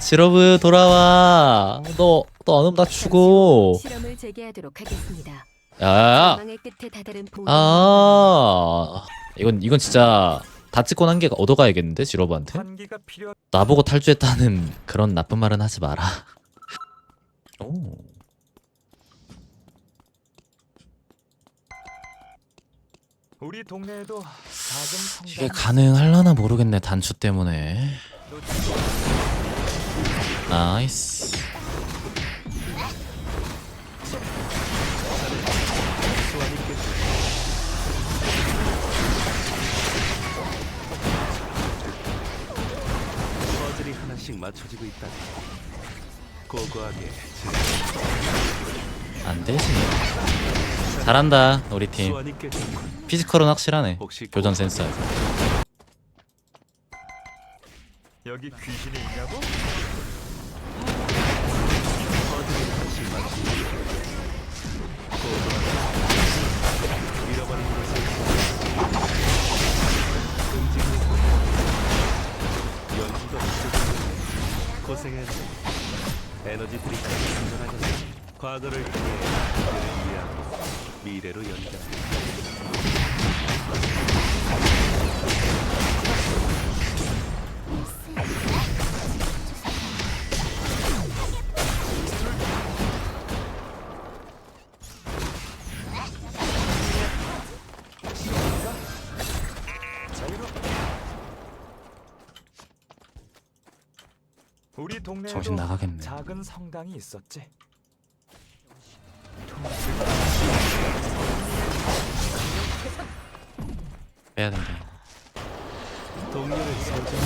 지러브 돌아와. 너, 너 안 오면 나 죽어. 실험을 재개하도록 하겠습니다. 야, 망의 끝에 다다른 보호. 아, 이건 이건 진짜 다 찍고 난게 얻어가야겠는데 지러브한테. 환기가 필요. 나보고 탈주했다는 그런 나쁜 말은 하지 마라. 우리 동네에도 작은 성당. 이게 가능할라나 모르겠네 단추 때문에. 나이스. 퍼즐이 하나씩 맞춰지고 있다. 고고하게 안 되지. 잘한다 우리 팀. 깨졌군. 피지컬은 확실하네. 혹시 교전 센스에서. 여기 귀신이 있냐고? 잃어버린 것을 고생했네. 에너지 드링크가 충전하겠어. 과거를 향해 미래를 이해하고 미래로 연결해. 우리 동네에도 정신 나가겠네. 작은 성당이 있었지. 빼야 된다. 동료를 소중히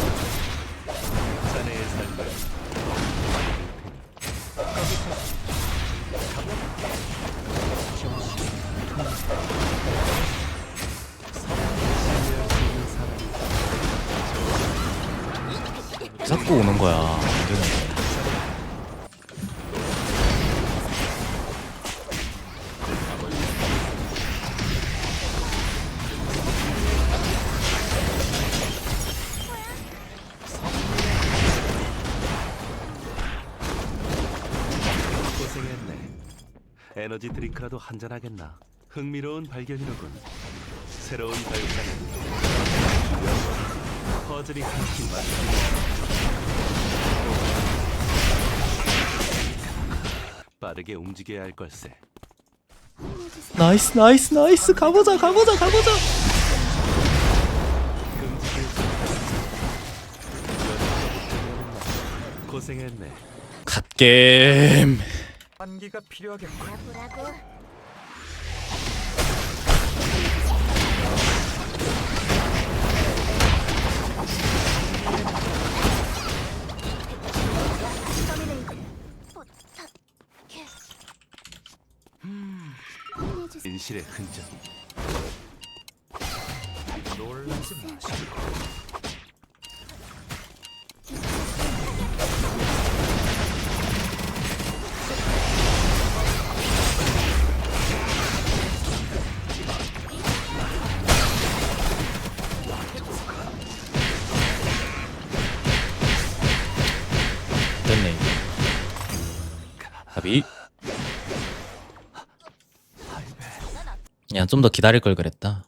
자네의 삶을 자꾸 오는 거야. 안 되는 에너지 드링크라도 한잔 하겠나? 흥미로운 발견이로군. 새로운 발견은 퍼즐이 하나씩 맞추고 빠르게 움직여야 할 걸세. 나이스 나이스 나이스 가보자 가보자 가보자. 고생했네. 갓게 임. 환기가 필요하겠군. 진실의 흔적이 놀라지 마시고. 야좀더 기다릴 걸 그랬다.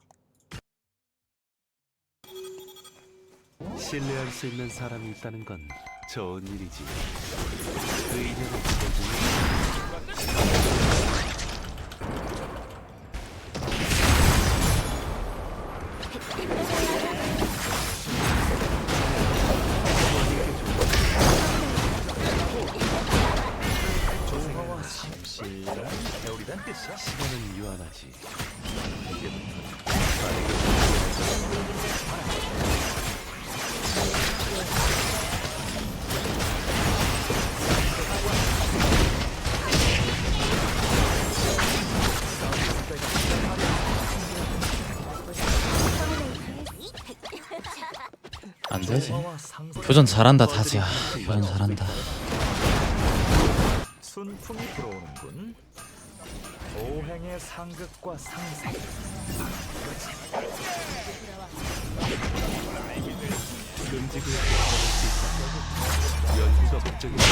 신뢰할 수 있는 사람이 있다는 건 좋은 일이지. 그 인연을 소중히 겨울이란 뜻이야. 시간은 유한하지. 안 되지. 교전 잘한다 다지야. 교전 잘한다. 순풍이 불어오는군. 오행의 상극과 상생. 끔찍 금지구역도 찾을 수 있다. 연구가 목적이다.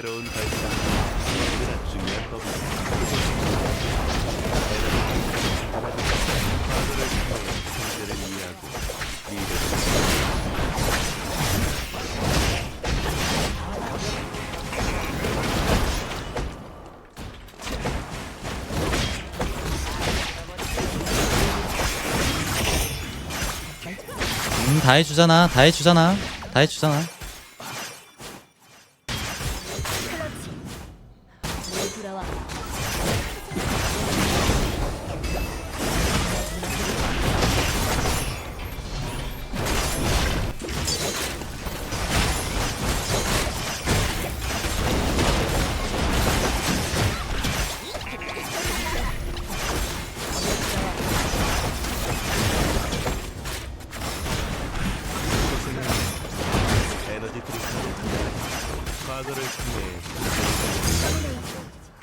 새로운 발상. 언제나 중요한 법이다. 과거를 통해 현재를 이해하고 미래를 음, 다 해주잖아. 다 해주잖아. 다 해주잖아.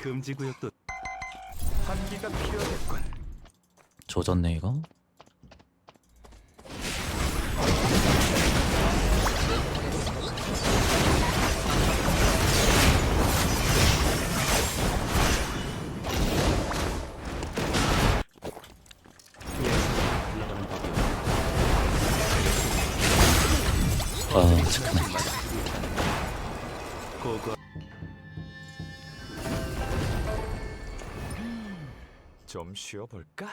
금지 구역도 한기가 필요하겠군. 조졌네 이거. 흘러가는 법이다. 아 잠깐만. 고고 좀 쉬어볼까?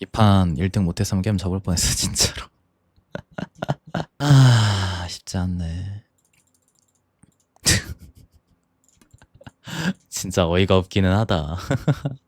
이 판 1등 못했으면 게임 접을 뻔했어 진짜로. 아 쉽지 않네. 진짜 어이가 없기는 하다.